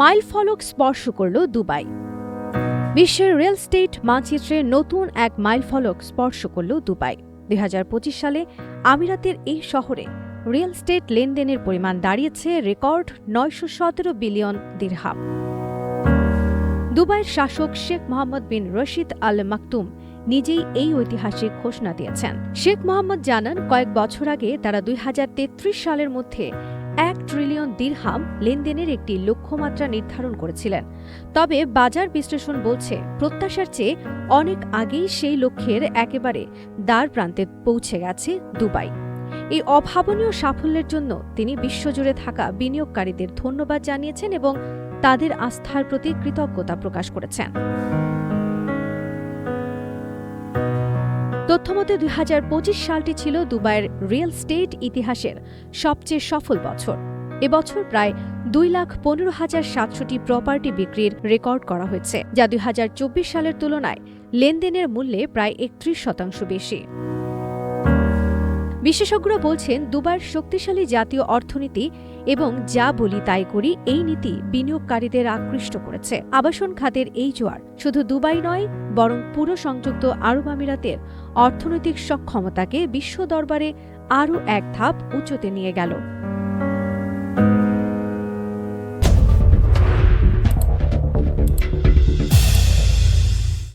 Mile ফলক স্পর্শ করল দুবাই। বিশ্বের রিয়েল স্টেট মানচিত্রে নতুন এক মাইল ফলক স্পর্শ করল দুবাই। দুই সালে আমিরাতের এই শহরে রিয়েল স্টেট লেনদেনের পরিমাণ দাঁড়িয়েছে রেকর্ড নয়শো সতেরো বিলিয়ন দিরহাম। দুবাইয়ের শাসক শেখ মোহাম্মদ বিন রশিদ আল মাকতুম নিজেই এই ঐতিহাসিক ঘোষণা দিয়েছেন। শেখ মোহাম্মদ জানান, কয়েক বছর আগে তারা দুই হাজার তেত্রিশ সালের মধ্যে এক ট্রিলিয়ন দিরহাম লেনদেনের একটি লক্ষ্যমাত্রা নির্ধারণ করেছিলেন। তবে বাজার বিশ্লেষণ বলছে, প্রত্যাশার চেয়ে অনেক আগেই সেই লক্ষ্যের একেবারে দ্বার প্রান্তে পৌঁছে গেছে দুবাই। এই অভাবনীয় সাফল্যের জন্য তিনি বিশ্বজুড়ে থাকা বিনিয়োগকারীদের ধন্যবাদ জানিয়েছেন এবং তাদের আস্থার প্রতি কৃতজ্ঞতা প্রকাশ করেছেন। তথ্যমতে, দুই সালটি ছিল দুবাইয়ের রিয়েল স্টেট ইতিহাসের সবচেয়ে সফল বছর। এবছর প্রায় দুই লাখ পনেরো হাজার সাতশোটি প্রপার্টি বিক্রির রেকর্ড করা হয়েছে, যা দুই হাজার চব্বিশ সালের তুলনায় লেনদেনের মূল্যে প্রায় একত্রিশ শতাংশ বেশি। বিশেষজ্ঞরা বলছেন, দুবার শক্তিশালী জাতীয় অর্থনীতি এবং যা বলি তাই করি, এই নীতি বিনিয়োগকারীদের আকৃষ্ট করেছে। আবাসন খাতের এই জোয়ার শুধু দুবাই নয়, বরং পুরো সংযুক্ত আরব আমিরাতের অর্থনৈতিক সক্ষমতাকে বিশ্ব দরবারে আরও এক ধাপ উঁচুতে নিয়ে গেল।